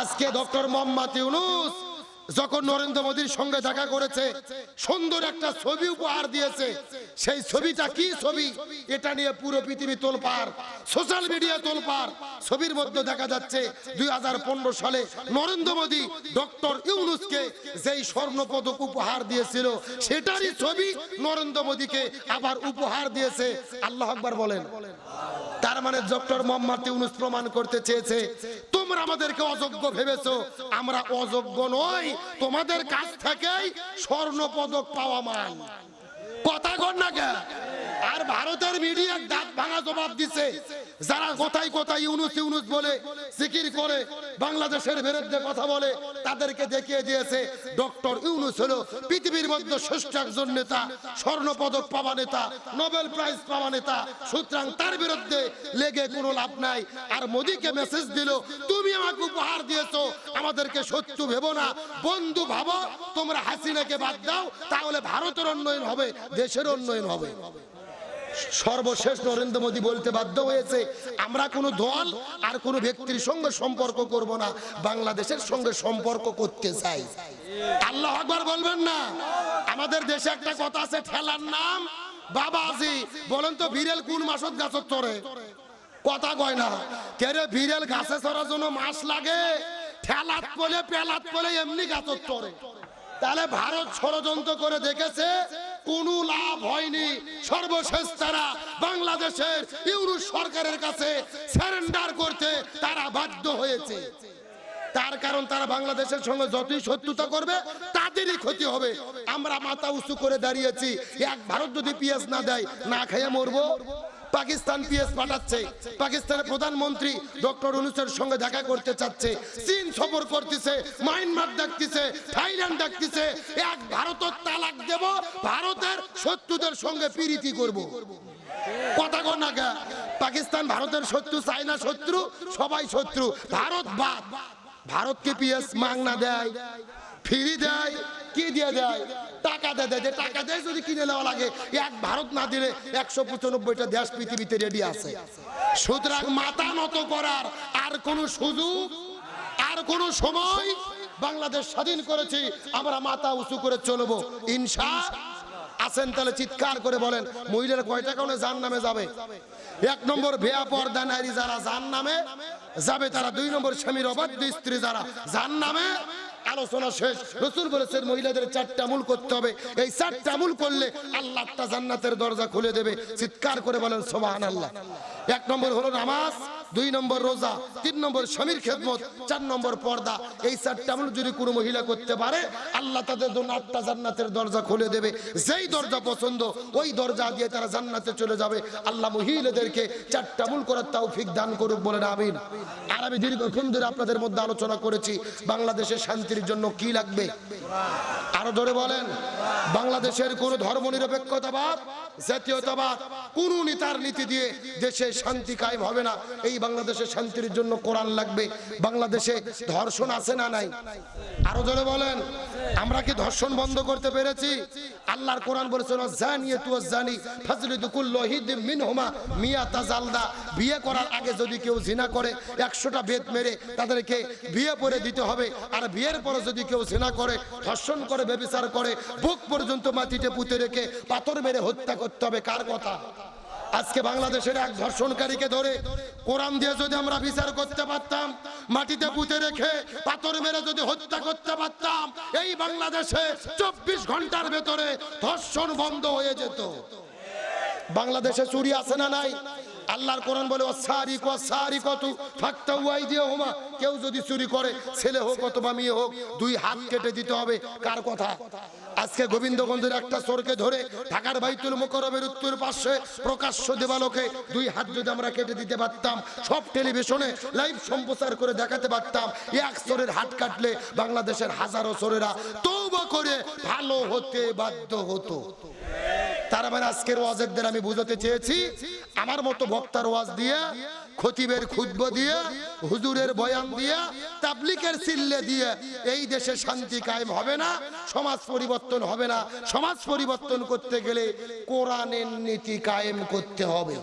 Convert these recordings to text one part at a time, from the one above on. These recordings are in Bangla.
আজকে ডক্টর মোহাম্মদ ইউনুস যখন নরেন্দ্র মোদীর সঙ্গে দেখা করেছে, সুন্দর একটা ছবি উপহার দিয়েছে। সেই ছবিটা কি ছবি? এটা নিয়ে পুরো পৃথিবী তোলপার সোশ্যাল মিডিয়া তোলপার ছবির মধ্যে দেখা যাচ্ছে দুই সালে নরেন্দ্র মোদী ডক্টর ইউনুসকে যেই স্বর্ণ পদক উপহার দিয়েছিল, সেটারই ছবি নরেন্দ্র মোদীকে আবার উপহার দিয়েছে। আল্লাহ আকবার বলেন। তার মানে ডক্টর মোহাম্মদ ইউনুস প্রমাণ করতে চেয়েছে তোমরা আমাদেরকে অযোগ্য ভেবেছ? আমরা অযোগ্য নই, তোমাদের কাছ থেকেই স্বর্ণ পদক পাওয়া মান। কথা কর না কে? আর ভারতের মিডিয়া দাঁত ভাঙা জবাব দিছে। যারা কোথায় কোথায় ইউনুস ইউনুস বলে জিকির করে, বাংলাদেশের বিরুদ্ধে কথা বলে, তাদেরকে দেখিয়ে দিয়েছে ডক্টর ইউনুস হলো পৃথিবীর মধ্যে শ্রেষ্ঠ একজন নেতা স্বর্ণ পদক পাওয়া নেতা, নোবেল প্রাইজ পাওয়া নেতা। সুতরাং তার বিরুদ্ধে লেগে কোনো লাভ নাই। আর মোদীকে মেসেজ দিল, তুমি আমাকে উপহার দিয়েছ, আমাদেরকে শত্রু ভেবো না। বন্ধু ভাবো, তোমরা হাসিনাকে বাদ দাও, তাহলে ভারতের উন্নয়ন হবে, দেশের উন্নয়ন হবে। সর্বশেষ নরেন্দ্র মোদী বলতে বাধ্য হয়েছে, আমরা কোনো দল আর কোনো ব্যক্তির সঙ্গে সম্পর্ক করব না, বাংলাদেশের সঙ্গে সম্পর্ক করতে চাই। আল্লাহ আকবার বলবেন না? আমাদের দেশে একটা কথা আছে, ঠেলার নাম বাবাজি বলেন তো বিড়েল কোন মাসত গাছত চড়ে? কথা কয় না। কেরে বিড়েল গাছে চড়ার জন্য মাস লাগে? ঠেলাত পলে পেলাত পলে এমনি গাছত চড়ে। তাহলে ভারত ষড়যন্ত্র করে দেখেছে কোনো লাভ হয়নি। সর্বশেষ তারা বাংলাদেশের ইউরোপ সরকারের কাছে সারেন্ডার করতে তারা বাধ্য হয়েছে। তার কারণ তারা বাংলাদেশের সঙ্গে যতই শত্রুতা করবে, তাদেরই ক্ষতি হবে। আমরা মাথা উঁচু করে দাঁড়িয়েছি। এক ভারত যদি পিঁয়াজ না দেয়, না খাইয়া মরবো। পাকিস্তান পিএস পাঠাচ্ছে। পাকিস্তানের প্রধানমন্ত্রী ডক্টর অনুসের সঙ্গে দেখা করতে চাচ্ছে। চীন সফর করতেছে, মায়ানমার ডাকতেছে, থাইল্যান্ড ডাকতেছে। এক ভারতের তালাক দেব, ভারতের শত্রুদের সঙ্গে পিরিতি করব। কথা গা পাকিস্তান ভারতের শত্রু, চায়না শত্রু, সবাই শত্রু। ভারত বাদ। ভারতকে পিএস মাংনা দেয়। ফ্রি দেয়, কি দিয়ে দেয়? টাকা দেয় যে টাকা দেয় যদি কিনে নেওয়া লাগে। এক ভারত না দিলে একশো পঁচানব্বইটা দেশ পৃথিবীতে রেডি আছে। সুতরাং মাথা নত করার আর কোন সুযোগ, আর কোন সময় বাংলাদেশ স্বাধীন করেছি, আমরা মাথা উঁচু করে চলবো। ইনসা আছেন তাহলে চিৎকার করে বলেন, মহিলারা কয়টা কারণে জান নামে যাবে? এক নম্বর ভেয়া পর্দা নারী যারা জান নামে যাবে, তারা দুই নম্বর স্বামীর অবাধ্য স্ত্রী যারা জান নামে আলোচনা শেষ। রসুল বলেছেন, মহিলাদের চারটা আমুল করতে হবে। এই চারটা আমুল করলে আল্লাহ জান্নাতের দরজা খুলে দেবে। চিৎকার করে বলেন সোবাহান আল্লাহ এক নম্বর হলো নামাজ। দুই নম্বর রোজা, তিন নম্বর স্বামীর খেদমত, চার নম্বর পর্দা। এই চারটা আমল যদি কোনো মহিলা করতে পারে, আল্লাহ তাদের জন্য আটটা জান্নাতের দরজা খুলে দেবে। যেই দরজা পছন্দ, ওই দরজা দিয়ে তারা জান্নাতে চলে যাবে। আল্লাহ মহিলাদেরকে চারটা আমল করার তৌফিক দান করুক বলেন আমিন। আর আমি দীর্ঘক্ষণ ধরে আপনাদের মধ্যে আলোচনা করেছি, বাংলাদেশের শান্তির জন্য কি লাগবে? আরও ধরে বলেন, বাংলাদেশের কোন ধর্ম নিরপেক্ষতাবাদ জাতীয়তাবাদ, কোন নেতার নীতি দিয়ে দেশে শান্তি কায়েম হবে না। এই বাংলাদেশের শান্তির জন্য কোরআন লাগবে। বাংলাদেশে ধর্ষণ আছে না নাই? আরও ধরে বলেন। আমরা কি ধর্ষণ বন্ধ করতে পেরেছি? আল্লাহর কোরআন বলেছেন জানিয়াতু জানি ফাজলিদু কুল্লু হিদিম মিনহুমা মিয়াতা জালদা। বিয়ে করার আগে যদি কেউ জিনা করে, একশোটা বেদ মেরে তাদেরকে বিয়ে করে দিতে হবে। আর বিয়ের পরে যদি কেউ জিনা করে, ধর্ষণ করে, বেবিচার করে, বুক পর্যন্ত মাটিতে পুঁতে রেখে পাথর মেরে হত্যা করতে হবে, কার কথা? আজকে বাংলাদেশের এক ধর্ষণকারীকে ধরে কোরআন দিয়ে যদি আমরা বিচার করতে পারতাম, মাটিতে পুঁতে রেখে পাথর মেরে যদি হত্যা করতে পারতাম, এই বাংলাদেশে চব্বিশ ঘণ্টার ভেতরে ধর্ষণ বন্ধ হয়ে যেত। বাংলাদেশে চুরি আছে না নাই? আল্লাহর কোরআন বলে সারি কো সারি কত ফাক্তা উয়াই দিয়ে হোমা কেউ যদি চুরি করে, ছেলে হোক অথবা মেয়ে হোক, দুই হাত কেটে দিতে হবে। কার কথা? আজকে গোবিন্দগঞ্জের একটা চোরকে ধরে ঢাকার বাইতুল মোকরমের উত্তর পাশে প্রকাশ্য দেবালোকে দুই হাত যদি আমরা কেটে দিতে পারতাম, সব টেলিভিশনে লাইভ সম্প্রচার করে দেখাতে পারতাম, এক চোরের হাত কাটলে বাংলাদেশের হাজারো চোরেরা তৌবা করে ভালো হতে বাধ্য হতো। তার মানে আজকের ওয়াজেরদের আমি বুঝাতে চেয়েছি, আমার মতো বক্তার ওয়াজ দিয়ে খতিবের খুদ্ব দিয়ে, হুজুরের বয়ান দিয়ে, তাবলিকের সিল্লে দিয়ে এই দেশে শান্তি কায়েম হবে না, সমাজ পরিবর্তন হবে না। সমাজ পরিবর্তন করতে গেলে কোরআনের নীতি কায়েম করতে হবে।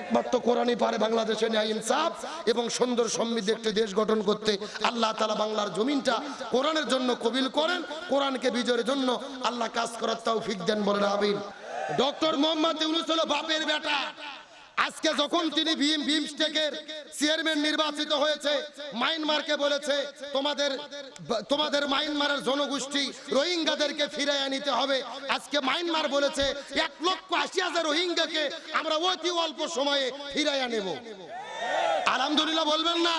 একমাত্র কোরআনই পারে বাংলাদেশে ন্যায় ইনসাফ এবং সুন্দর সমৃদ্ধ একটি দেশ গঠন করতে। আল্লাহ তালা বাংলার জমিনটা কোরআনের জন্য কবিল করেন, কোরআনকে বিজয়ের জন্য আল্লাহ কাজ করার তৌফিক দেন বলেন, আমিন। ডক্টর মোহাম্মদ ইউনুস হলো বাপের বেটা। আজকে যখন তিনি ভীম ভীমস্টেকের চেয়ারম্যান নির্বাচিত হয়েছে, মায়ানমারকে বলেছে, তোমাদের তোমাদের মায়ানমারের জনগোষ্ঠী রোহিঙ্গাদেরকে ফিরাইয়া নিতে হবে। আজকে মায়ানমার বলেছে, এক লক্ষ আশি হাজার রোহিঙ্গাকে আমরা অতি অল্প সময়ে ফিরাইয়া নেব। আলহামদুলিল্লাহ বলবেন না।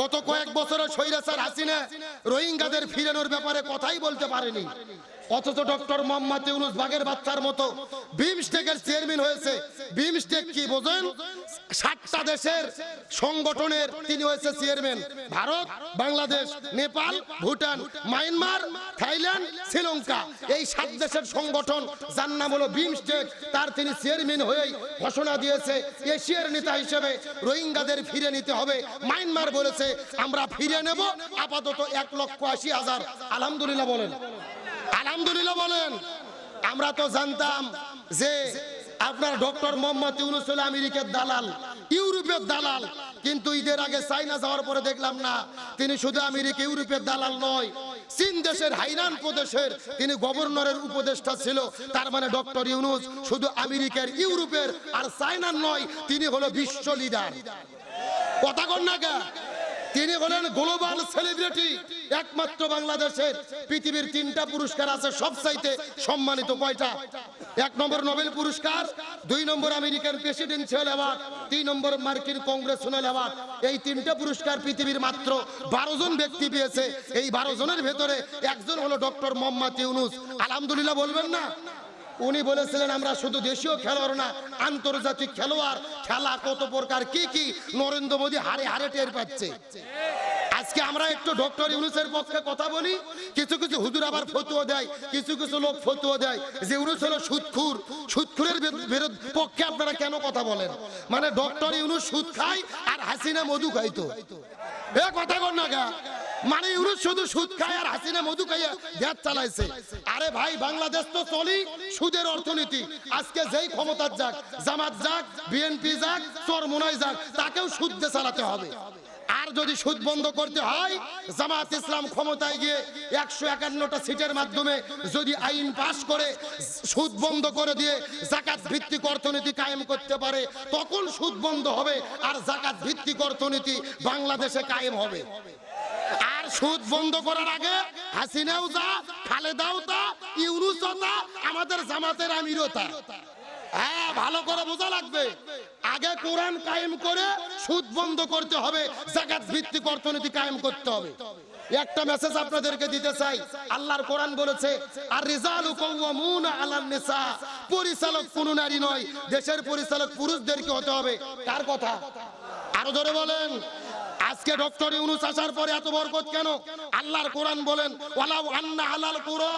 গত কয়েক বছরের স্বৈরাচার হাসিনা রোহিঙ্গাদের ফিরানোর ব্যাপারে কথাই বলতে পারেনি। অথচ ডক্টর মোহাম্মদ ইউনুস বাগের বাচ্চার মতো বিমস্টেকের চেয়ারম্যান হয়েছে। বিমস্টেক কি বোঝেন? সাতটা দেশের সংগঠনের তিনি হয়েছে chairman. Bharat, Bangladesh, Nepal, Bhutan, Myanmar, Thailand, Sri Lanka. এই সাত দেশের সংগঠন, যার নাম হলো বিমস্টেক, তার তিনি চেয়ারম্যান হয়েই ঘোষণা দিয়েছে, এশিয়ার নেতা হিসেবে রোহিঙ্গাদের ফিরে নিতে হবে। মায়ানমার বলেছে, আমরা ফিরে নেব, আপাতত এক লক্ষ আশি হাজার। আলহামদুলিল্লাহ বলেন। আলহামদুলিল্লাহ বলেন। আমরা তো জানতাম যে আপনার ডক্টর মোহাম্মদ ইউনুস আমেরিকার দালাল, ইউরোপের দালাল। কিন্তু ঈদের আগে চাইনা যাওয়ার পরে দেখলাম না, তিনি শুধু আমেরিকা, ইউরোপের দালাল নয়, চীন দেশের হাইনান প্রদেশের তিনি গভর্নরের উপদেষ্টা ছিল। তার মানে ডক্টর ইউনুস শুধু আমেরিকার, ইউরোপের আর চাইনার নয়, তিনি হলো বিশ্ব লিডার কথা কন না কে? তিনি হলেন গ্লোবাল সেলিব্রিটি। একমাত্র বাংলাদেশের পৃথিবীর তিনটা পুরস্কার আছে সবচাইতে সম্মানিত কয়টা? এক নম্বর নোবেল পুরস্কার, দুই নম্বর আমেরিকান প্রেসিডেন্সিয়াল অ্যাওয়ার্ড, তিন নম্বর মার্কিন কংগ্রেসনাল অ্যাওয়ার্ড। এই তিনটা পুরস্কার পৃথিবীর মাত্র বারো জন ব্যক্তি পেয়েছে। এই বারো জনের ভেতরে একজন হলো ডক্টর মোহাম্মদ ইউনুস। আলহামদুলিল্লাহ বলবেন না? উনি বলেছিলেন, আমরা শুধু দেশীয় খেলোয়াড় না, আন্তর্জাতিক খেলোয়াড়, খেলা কত প্রকার, কি কি? নরেন্দ্র মোদী হারে হারে টের পাচ্ছে। আজকে আমরা একটু ডক্টর ইউনুসের পক্ষে কথা বলি। কিছু কিছু হুজুর আবার ফতুয়া দেয়, কিছু কিছু লোক ফতুয়া দেয়। যে ইউনুস হলো সুদখুর সুদখুরের বিরুদ্ধে পক্ষে আপনারা কেন কথা বলেন? মানে ডক্টর ইউনুস সুদ খায় আর হাসিনা মধু খাইতো এ কথা কর না গা। মানে ইউনুস শুধু সুদ খায় আর হাসিনা মধু খাইয়া দেশ চালাইছে। আরে ভাই, বাংলাদেশ তো চলি সুদের অর্থনীতি। আজকে যেই ক্ষমতার যাক, জামাত যাক, বিএনপি যাক, চরমোনাই যাক, তাকেও সুদ দিয়ে চালাতে হবে। আর যদি সুদ বন্ধ করতে হয় জামাত ইসলাম ক্ষমতায় গিয়ে একশো একান্নটা সিটের মাধ্যমে যদি আইন পাশ করে, সুদ বন্ধ করে দিয়ে জাকাত ভিত্তিক অর্থনীতি কায়েম করতে পারে, তখন সুদ বন্ধ হবে আর জাকাত ভিত্তিক অর্থনীতি বাংলাদেশে কায়েম হবে। আর সুদ বন্ধ করার আগে হাসিনাও যা খালেদাও তা ইউনুসও তা আমাদের জামাতের আমিরও তা হ্যাঁ ভালো করে বোঝা লাগবে। আগে কোরআন কায়েম করে সুদ বন্ধ করতে হবে, জাকাত ভিত্তিক অর্থনীতি কায়েম করতে হবে। একটা মেসেজ আপনাদেরকে দিতে চাই। আল্লাহর কোরআন বলেছে আর রিজালু কওয়ামুনা আলান নিসা। পরিচালক কোন নারী নয়, দেশের পরিচালক পুরুষদেরকে হতে হবে। কার কথা? আরও ধরে বলেন। আজকে ডক্টর ইউনুস আসার পরে এত বরকত কেন? আল্লাহর কোরআন বলেন, ওয়ালাউ আন্না আলাল কুরা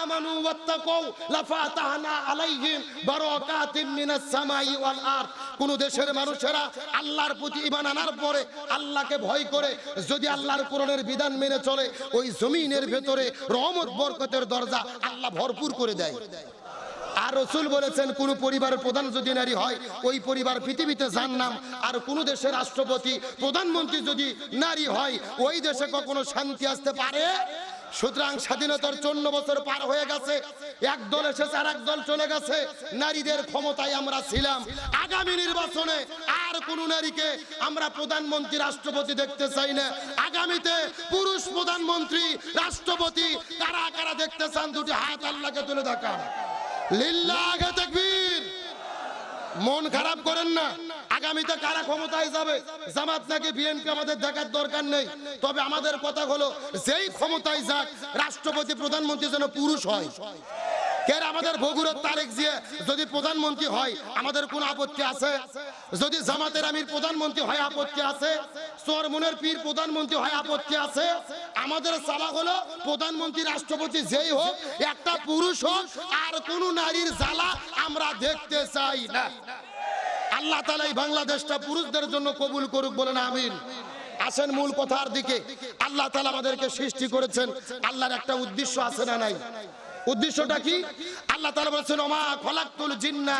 আমানু ওয়াত্তাকু লাফাতাহনা আলাইহিম বারাকাতিন মিনাস সামাই ওয়াল আরদ। কোন দেশের মানুষেরা আল্লাহর প্রতি ঈমান আনার পরে আল্লাহকে ভয় করে, যদি আল্লাহর কোরআনের বিধান মেনে চলে, ওই জমিনের ভেতরে রহমত, বরকতের দরজা আল্লাহ ভরপুর করে দেয়। আর রসুল বলেছেন, কোন পরিবারের প্রধান যদি নারী হয়, ওই পরিবার পৃথিবীতে যার নাম আর কোন দেশের রাষ্ট্রপতি, প্রধানমন্ত্রী যদি নারী হয়, ওই দেশে কখনো শান্তি আসতে পারে? সুতরাং স্বাধীনতার চন্ন বছর পার হয়ে গেছে, এক দল এসেছে আর এক দল চলে গেছে, নারীদের ক্ষমতায় আমরা ছিলাম। আগামী নির্বাচনে আর কোন নারীকে আমরা প্রধানমন্ত্রী, রাষ্ট্রপতি দেখতে চাই না। আগামীতে পুরুষ প্রধানমন্ত্রী, রাষ্ট্রপতি, কারা কারা দেখতে চান, দুটি হাত আল্লাহকে তুলে দেখান। আগে মন খারাপ করেন না। আগামীতে কারা ক্ষমতায় যাবে জামাত নাকি বিএনপি আমাদের দেখার দরকার নেই। তবে আমাদের কথা হলো, যেই ক্ষমতায় যাক, রাষ্ট্রপতি, প্রধানমন্ত্রী যেন পুরুষ হয়। কে আমাদের বগুড়ার তারেক জিয়া যদি প্রধানমন্ত্রী হয়, আমাদের কোন আপত্তি আছে? যদি জামাতের আমির প্রধানমন্ত্রী হয়, আপত্তি আছে? চরমনের পীর প্রধানমন্ত্রী হয়, আপত্তি আছে? আমাদের চালা হলো প্রধানমন্ত্রী, রাষ্ট্রপতি যেই হোক, একটা পুরুষ হোক, আর কোন নারীর জ্বালা আমরা দেখতে চাই না। আল্লাহ তালা এই বাংলাদেশটা পুরুষদের জন্য কবুল করুক বলেন, আমিন। আসেন মূল কথার দিকে। আল্লাহ তালা আমাদেরকে সৃষ্টি করেছেন। আল্লাহর একটা উদ্দেশ্য আছে না নাই? উদ্দেশ্যটা কি? আল্লাহ তাআলা বলেছেন, ওমা খলাকতুল জিন্না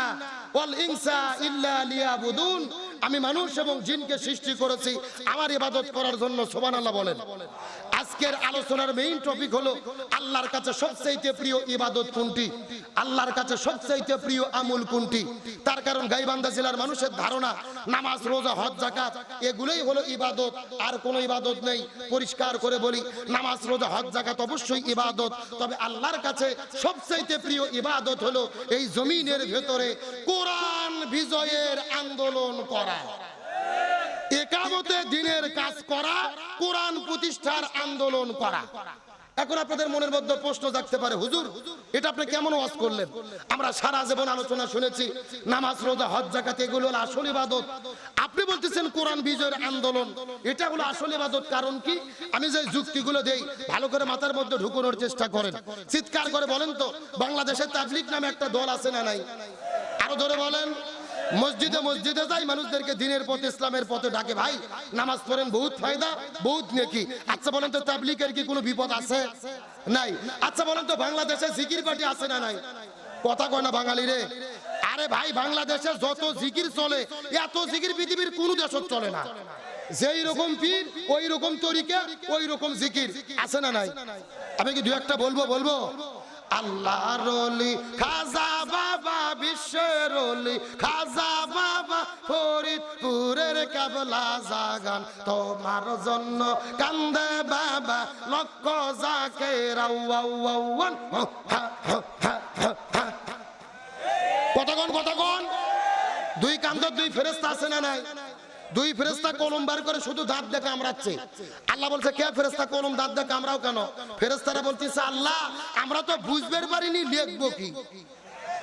ওয়াল ইনসা ইল্লা লিয়াবুদুন। আমি মানুষ এবং জিনকে সৃষ্টি করেছি। আমার ইবাদত করার জন্য, সুবহানাল্লাহ বলেন। আজকের আলোচনার মেইন টপিক হলো আল্লাহর কাছে সবচেয়ে প্রিয় ইবাদত কোনটি? আল্লাহর কাছে সবচেয়ে প্রিয় আমল কোনটি? তার কারণ গাইবান্ধা জেলার মানুষের ধারণা, নামাজ, রোজা, হজ জাকাত এগুলোই হলো ইবাদত। আর কোনো ইবাদত নেই। পরিষ্কার করে বলি, নামাজ, রোজা, হজ জাকাত অবশ্যই ইবাদত। তবে আল্লাহর কাছে সবচেয়ে প্রিয় ইবাদত হলো এই জমিনের ভেতরে কোরআন বিজয়ের আন্দোলন করা। একামতে দিনের কাজ করা, কোরআন প্রতিষ্ঠার আন্দোলন করা। এখন আপনাদের মনের মধ্যে প্রশ্ন জাগতে পারে, হুজুর, এটা আপনি কেমন ওয়াজ করলেন? আমরা সারা জীবন আলোচনা শুনেছি, নামাজ, রোজা, হজ জাকাত এগুলো হলো আসল ইবাদত। আপনি বলতেছেন কোরআন বিজয়ের আন্দোলন, এটা হলো আসল ইবাদত কারণ কি? আমি যে যুক্তিগুলো দেই, ভালো করে মাথার মধ্যে ঢুকানোর চেষ্টা করেন। চিৎকার করে বলেন তো বাংলাদেশের তাবলিক নামে একটা দল আছে না নাই? আরও ধরে বলেন। মসজিদে মসজিদে যাই, মানুষদেরকে দিনের পথে, ইসলামের পথে ডাকে, ভাই, নামাজ পড়েন, বহুত ফায়দা, বহুত নেকি। আচ্ছা বলেন তো তাবলিকের কি কোনো বিপদ আছে? নাই। আচ্ছা বলেন তো বাংলাদেশে জিকির পার্টি আছে না নাই? কথা কয় না বাঙালি রে। আরে ভাই, বাংলাদেশে যত জিকির চলে, এত জিকির পৃথিবীর কোন দেশত চলে না। যেই রকম পীর, ওই রকম তরিকা, ওই রকম জিকির। আছে না নাই? আমি কি দু একটা বলব বলব? আল্লাহ রলি খাজা বাবা বিশ্বের রলি খাজা বাবা ফরিদপুরের কাবলা জাগান। তোমার জন্য কান্দে বাবা লক্ষ যাকে রাউয়ান কতক্ষণ কতক্ষণ? দুই কান্দর দুই ফেরেস্তা আছে না নাই? দুই ফেরেস্তা কলম বার করে শুধু দাঁত দেখে কামড়াচ্ছে আল্লাহ বলছে, কে ফেরেস্তা কলম দাঁত দেখে কামড়াও কেন? ফেরেস্তারা বলতেছে, আল্লাহ, আমরা তো বুঝবে পারিনি, লিখব কি?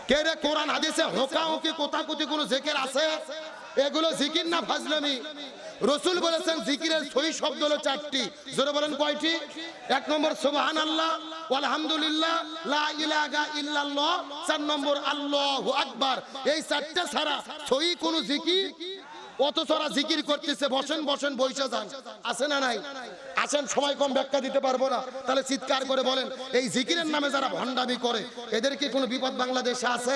কে রে কোরআন হাদিসে হোকা কোনো জেকের আছে? এগুলো জিকির না ফাজলামি? রসুল বলেছেন, জিকিরের সহি শব্দ হলো চারটি। জোরে বলেন, কয়টি? এক নম্বর সুবহান আল্লাহ আলহামদুলিল্লাহ লা ইলাহা ইল্লাল্লাহ, চার নম্বর, আল্লাহু আকবার। এই চারটে ছাড়া সহি কোনো জিকির অথচ ওরা জিকির করতেছে, বসেন বসেন বৈশা যান। আছে না নাই? আসেন, সময় কম ব্যাখ্যা দিতে পারব না। তাহলে চিৎকার করে বলেন, এই জিকিরের নামে যারা ভণ্ডামি করে, এদের কি কোনো বিপদ বাংলাদেশে আছে?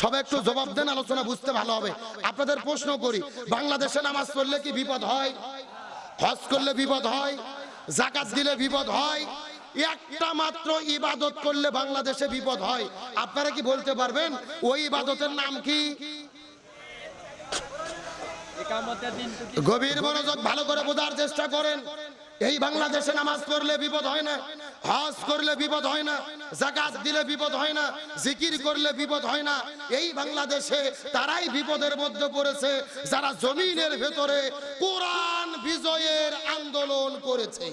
সব একটু জবাব দেন, আলোচনা বুঝতে ভালো হবে। আপনাদের প্রশ্ন করি, বাংলাদেশে নামাজ পড়লে কি বিপদ হয়? হজ করলে বিপদ হয়? জাকাত দিলে বিপদ হয়? একটা মাত্র ইবাদত করলে বাংলাদেশে বিপদ হয়। আপনারা কি বলতে পারবেন, ওই ইবাদতের নাম কি? গভীর মনোযোগ ভালো করে বোঝার চেষ্টা করেন। এই বাংলাদেশে নামাজ পড়লে বিপদ হয় না হজ করলে বিপদ হয় না জাকাত দিলে বিপদ হয় না জিকির করলে বিপদ হয় না। এই বাংলাদেশে তারাই বিপদের মধ্যে পড়েছে যারা জমিনের ভেতরে কোরআন বিজয়ের আন্দোলন করেছে।